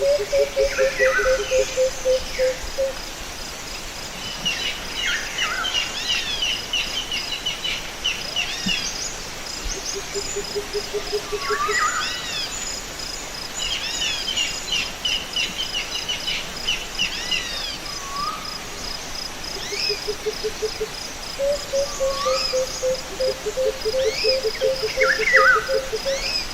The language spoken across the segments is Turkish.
Bir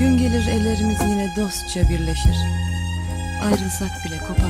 Gün gelir ellerimiz yine dostça birleşir. Ayrılsak bile kopamayız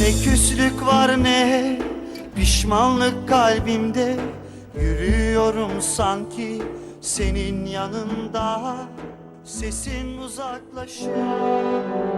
Ne küslük var ne pişmanlık kalbimde. Yürüyorum sanki senin yanında. Sesin uzaklaşıyor